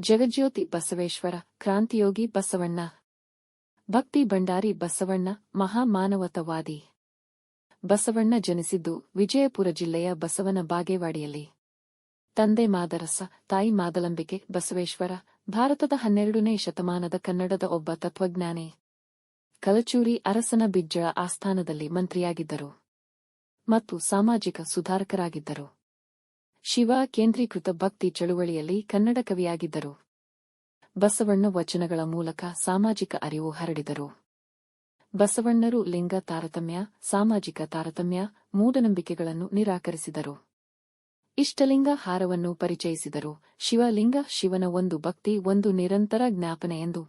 ಜಗಜ್ಯೋತಿ ಬಸವೇಶ್ವರ, ಕ್ರಾಂತಿಯೋಗಿ ಬಸವಣ್ಣ. ಭಕ್ತಿ ಭಂಡಾರಿ ಬಸವಣ್ಣ, ಮಹಾಮಾನವತವಾದಿ. ಬಸವಣ್ಣ ಜನಿಸಿದ್ದು ವಿಜಯಪುರ ಜಿಲ್ಲೆಯ ಬಸವನ ಬಾಗೇವಾಡಿಯಲ್ಲಿ. ತಂದೆ ಮಾದರಸ, ತಾಯಿ ಮಾದಲಂಬಿಕೆ, ಬಸವೇಶ್ವರ, ಭಾರತದ ಹನ್ನೆರಡನೇ ಶತಮಾನದ ಕನ್ನಡದ ಒಬ್ಬ ತತ್ವಜ್ಞಾನಿ. ಕಲಚೂರಿ ಅರಸನ ಬಿಜ್ಜಳ ಆಸ್ಥಾನದಲ್ಲಿ ಮಂತ್ರಿಯಾಗಿದ್ದರು. ಮತ್ತು ಸಾಮಾಜಿಕ ಸುಧಾರಕರಾಗಿದ್ದರು. ಶಿವ ಕೇಂದ್ರೀಕೃತ ಭಕ್ತಿ ಚಳುವಳಿಯಲ್ಲಿ ಕನ್ನಡ ಕವಿಯಾಗಿದ್ದರು. ಬಸವಣ್ಣ ವಚನಗಳ ಮೂಲಕ ಸಾಮಾಜಿಕ ಅರಿವು ಹರಡಿದರು. ಬಸವಣ್ಣರು ಲಿಂಗ ತಾರತಮ್ಯ, ಸಾಮಾಜಿಕ ತಾರತಮ್ಯ, ಮೂಢನಂಬಿಕೆಗಳನ್ನು ನಿರಾಕರಿಸಿದರು. ಇಷ್ಟಲಿಂಗ ಹಾರವನ್ನು ಪರಿಚಯಿಸಿದರು. ಶಿವಲಿಂಗ ಶಿವನ ಒಂದು ಭಕ್ತಿ, ಒಂದು ನಿರಂತರ ಜ್ಞಾಪನೆ ಎಂದು.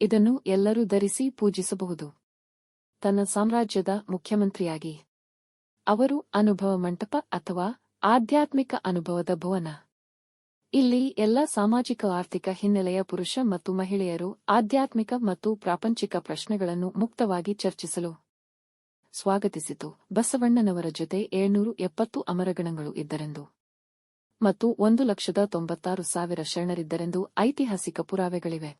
ಇದನ್ನು ಎಲ್ಲರೂ ಧರಿಸಿ ಪೂಜಿಸಬಹುದು. ತನ್ನ ಸಾಮ್ರಾಜ್ಯದ ಮುಖ್ಯಮಂತ್ರಿಯಾಗಿ. ಅವರು ಅನುಭವ ಮಂಟಪ ಅಥವಾ ಆಧ್ಯಾತ್ಮಿಕ ಅನುಭವದ ಭವನ. ಇಲ್ಲಿ ಎಲ್ಲ ಸಾಮಾಜಿಕ ಆರ್ಥಿಕ ಹಿನ್ನೆಲೆಯ ಪುರುಷ ಮತ್ತು ಮಹಿಳೆಯರು ಆಧ್ಯಾತ್ಮಿಕ ಮತ್ತು ಪ್ರಾಪಂಚಿಕ ಪ್ರಶ್ನೆಗಳನ್ನು ಮುಕ್ತವಾಗಿ ಚರ್ಚಿಸಲು ಸ್ವಾಗತಿಸಿತು. ಬಸವಣ್ಣನವರ ಜೊತೆ ಏಳ್ನೂರು ಎಪ್ಪತ್ತು ಅಮರಗಣಗಳು ಇದ್ದರೆಂದು ಮತ್ತು ಒಂದು ಲಕ್ಷದ ತೊಂಬತ್ತಾರು ಸಾವಿರ ಶರಣರಿದ್ದರೆಂದು ಐತಿಹಾಸಿಕ ಪುರಾವೆಗಳಿವೆ.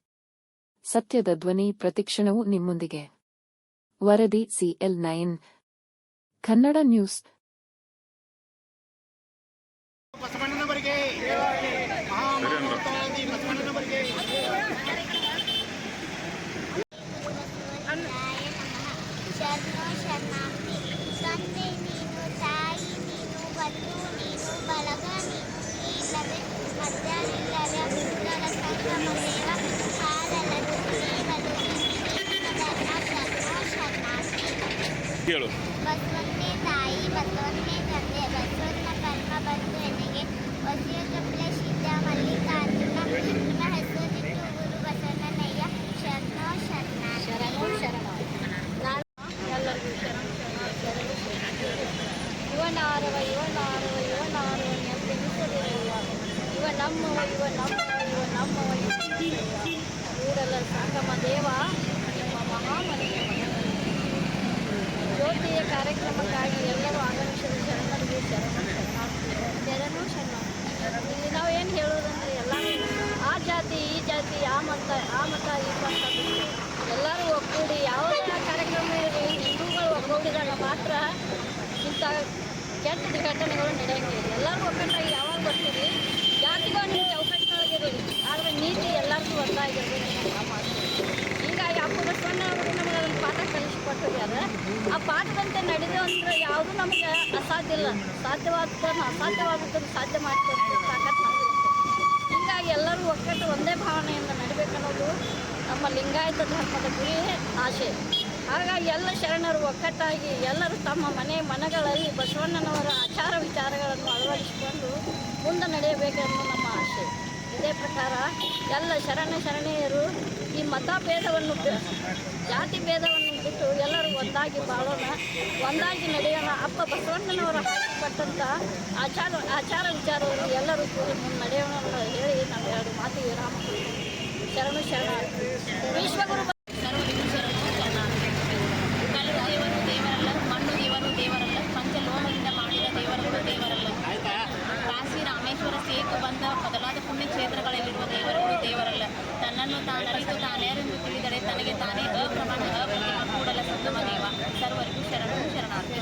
ಸತ್ಯದ ಧ್ವನಿ ಪ್ರತಿಕ್ಷಣವೂ ನಿಮ್ಮೊಂದಿಗೆ. ವರದಿ C L nine. Kannada news. ಬಸವಣ್ಣನವರಿಗೆ ಬಸವಣ್ಣನವರಿಗೆ. ಶರಣೋ ಶರಣಾರ್ಥಿ ತಂದೆ ನೀನು ತಾಯಿ ನೀನು ಬಂಧು ನೀನು ಬಳಗ ನೀನು ಇಲ್ಲವೇ ಮಧ್ಯಾಹ್ನಿಲ್ಲವೇ ಬುದ್ಧರ ಸಂಗಮ ದೇವ ಹಾರಲದು ನೀರಲು ಧರ್ಮ ಶರಣಾರ್ಥಿ ಹೇಳು ಬಸವನ್ನೇ ತಾಯಿ ಬಸವನ್ನೇ ತಂದೆ ಕರ್ಮ ಬಂದು ನನಗೆ ಒಸೆಯ ಕಪ್ಪಲೆ ಸಿದ್ಧ ಮಲ್ಲಿಕಾರ್ಜುನ ನಿಮ್ಮ ಹೆಸರಿಟ್ಟು ಗುರು ಬಸವಣ್ಣನಯ್ಯ ಶರಣೋ ಶರಣ ಶರಣೋ, ಶರಣ. ಎಲ್ಲರಿಗೂ ಶರಣ ಶರಣ ಇವನಾರವ ಇವನಾರವ ಇವನಾರವ ಎಂದೆನಿಸದಿರುವ ಇವ ನಮ್ಮವ ಇವ ನಮ್ಮವ ಇವ ನಮ್ಮವ ಇವರೆಲ್ಲ ಸಂಗಮ ದೇವ, ನಿಮ್ಮ ಮಹಾಮನೆಯ ಜ್ಯೋತಿಯ ಕಾರ್ಯಕ್ರಮಕ್ಕಾಗಿ ಎಲ್ಲರೂ ಆಗಮಿಸಿದ ಶರಣರಿಗೆ ಶರಣ ಶರಣು ಶರ್ಮ ಇಲ್ಲಿ ನಾವು ಏನು ಹೇಳೋದಂದ್ರೆ ಎಲ್ಲ ಆ ಜಾತಿ, ಈ ಜಾತಿ, ಆ ಮತ ಆ ಮತ, ಈ ಮತ ಎಲ್ಲರೂ ಒಗ್ಗೂಡಿ ಯಾವುದೇ ಕಾರ್ಯಕ್ರಮ ಇರಲಿ, ಹಿಂದೂಗಳು ಒಗ್ಗೂಡಿದಾಗ ಮಾತ್ರ ಇಂಥ ಕೆಟ್ಟ ಘಟನೆಗಳು ನಡೆಯಂಗಿಲ್ಲ. ಎಲ್ಲರೂ ಒಗ್ಗಟ್ಟಾಗಿ ಯಾವಾಗ ಬರ್ತೀವಿ ಜಾತಿಗಳು ನಿಮಗೆ ಚೌಕಟ್ಟಿನೊಳಗಿರಿ ಆದರೆ ನೀತಿ ಎಲ್ಲರಿಗೂ ಒಂದಾಗಿರ್ಬೇಕು ಮಾತು ಹೀಗಾಗಿ ಅಪ್ಪ ಬಸವಣ್ಣ ಅವರು ನಮಗೆ ಅದನ್ನು ಪಾಠ ಕಲಿಸಿಕೊಟ್ಟಿದ್ದಾರೆ ಆ ಪಾಠದಂತೆ ನಡೆದು ಅಂದ್ರೆ ಯಾವುದು ನಮಗೆ ಅಸಾಧ್ಯ ಇಲ್ಲ. ಸಾಧ್ಯವಾದದ್ದನ್ನು ಅಸಾಧ್ಯವಾದದ್ದನ್ನು ಸಾಧ್ಯ ಮಾಡ್ತಾರೆ ಹಿಂಗಾಗಿ ಹೀಗಾಗಿ ಎಲ್ಲರೂ ಒಕ್ಕಟ್ಟು ಒಂದೇ ಭಾವನೆಯಿಂದ ನಡಿಬೇಕನ್ನೋದು ನಮ್ಮ ಲಿಂಗಾಯತ ಧರ್ಮದ ಗುರಿ ಆಶೆ. ಹಾಗಾಗಿ ಎಲ್ಲ ಶರಣರು ಒಕ್ಕಟ್ಟಾಗಿ ಎಲ್ಲರೂ ತಮ್ಮ ಮನೆ ಮನೆಗಳಲ್ಲಿ ಬಸವಣ್ಣನವರ ಆಚಾರ ವಿಚಾರಗಳನ್ನು ಅಳವಡಿಸಿಕೊಂಡು ಮುಂದೆ ನಡೆಯಬೇಕೆಂದು ನಮ್ಮ ಆಶೆ. ಇದೇ ಪ್ರಕಾರ ಎಲ್ಲ ಶರಣ ಶರಣೆಯರು ಈ ಮತಭೇದವನ್ನು ಭೇದವನ್ನು ಜಾತಿ ಭೇದವನ್ನು ಬಿಟ್ಟು ಎಲ್ಲರೂ ಒಂದಾಗಿ ಬಾಳೋಣ. ಒಂದಾಗಿ ನಡೆಯೋಣ. ಅಪ್ಪ ಬಸವಣ್ಣನವರು ಹಾಕಿಕೊಟ್ಟಂಥ ಆಚಾರ ಆಚಾರ ವಿಚಾರವನ್ನು ಎಲ್ಲರೂ ಕೂಡಿ ಮುಂದೆ ನಡೆಯೋಣ ಅಂತ ಹೇಳಿ ನಾವು ಎರಡು ಮಾತು ವಿರಾಮ ಕೊಡ್ತೀವಿ. ಶರಣು ಶರಣ. ವಿಶ್ವಗುರು ಶರಣು ಕಲ್ಲು ದೇವರು ದೇವರಲ್ಲ ಮಣ್ಣು ದೇವರು ದೇವರಲ್ಲ ಪಂಚಲೋಹದಿಂದ ಮಾಡಿದ ದೇವರುಗಳು ದೇವರಲ್ಲ. ಕಾಶಿ ರಾಮೇಶ್ವರ ಸೇತು ಬಂದ ಮೊದಲಾದ ಪುಣ್ಯಕ್ಷೇತ್ರಗಳಲ್ಲಿರುವ ದೇವರುಗಳು ದೇವರಲ್ಲ. ತನ್ನನ್ನು ತಾನರಿತು ತಾನೇರೆಂದು ತಿಳಿದರೆ ತನಗೆ ತಾನೇ ಅಪ್ರಮಾಣ. ಅಪ್ರತಿಮ ಕೂಡಲ ಸಂಗಮ ದೇವ ಸರ್ವರಿಗೂ ಶರಣು ಶರಣಾರ್ಥಿ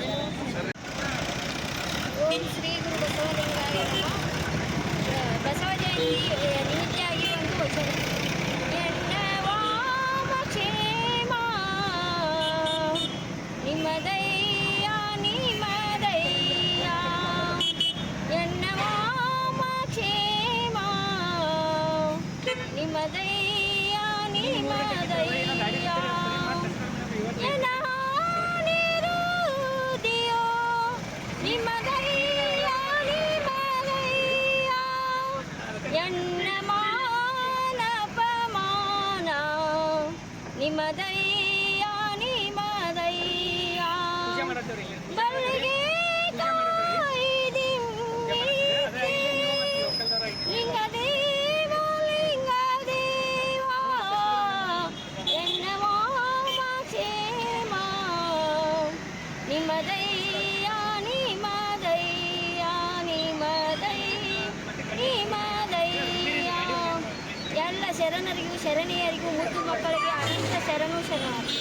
ಓಂ ಶ್ರೀ ಗುರು ಬಸವಲಿಂಗಾಯ ನಮಃ. ಬಸವ ಜಯಂತಿ ನಿಮಿತ್ತಾಗಿ ಒಂದು ವಚನ ಎನ್ನವಾಮ ಕ್ಷೇಮ ನಿಮ್ಮದಯ್ಯ ನಿಮ್ಮದಯ್ಯ ಎನ್ನವಾಮ ಕ್ಷೇಮ ನಿಮ್ಮದಯ್ಯ ನಿಮ್ಮದಯ್ಯ ಎನ್ನ ಮಾನ ಪಮಾನ ನಿಮದೈ ಶರಣರಿಗೂ ಶರಣೀಯರಿಗೂ ಮುದ್ದು ಮಕ್ಕಳಿಗೆ ಅನಂತ ಶರಣು ಶರಣಾರ್ಥಿ.